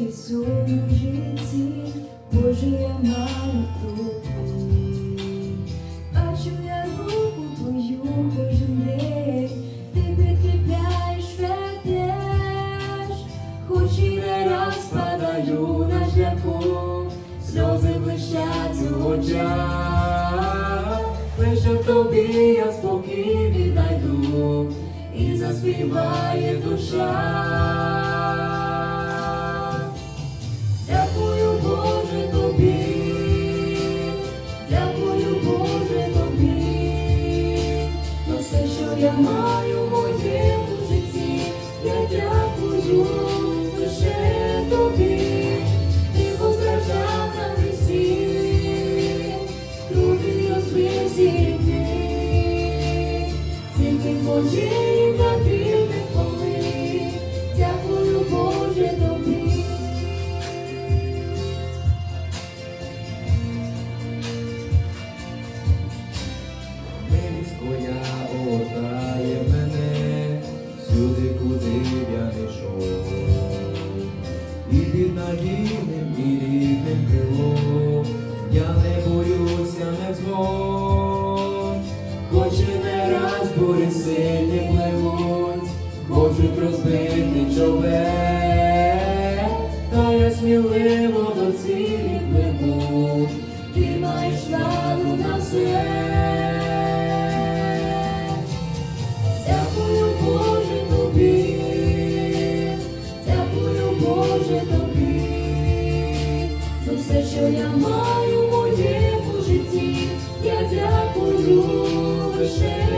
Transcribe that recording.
у цьому житті, Боже, я маю тобі. Бачу я руку твою кожен день, ти підкріпляєш, ведеш, хоч і не раз падаю на шляху, сльози блищать у очах, лише в тобі я спокій віднайду, і заспіває душа. Я маю моєму житті, я дякую лише тобі, ти постраждав на хресті, крові розбив всі ріки, тільки я не йшов. І під надійним і рідним крилом я не боюся не згод. Хоч і не раз сильні пливуть, хочуть розбити човен, та я сміливо до цілі що я маю в моєму житті, я дякую лише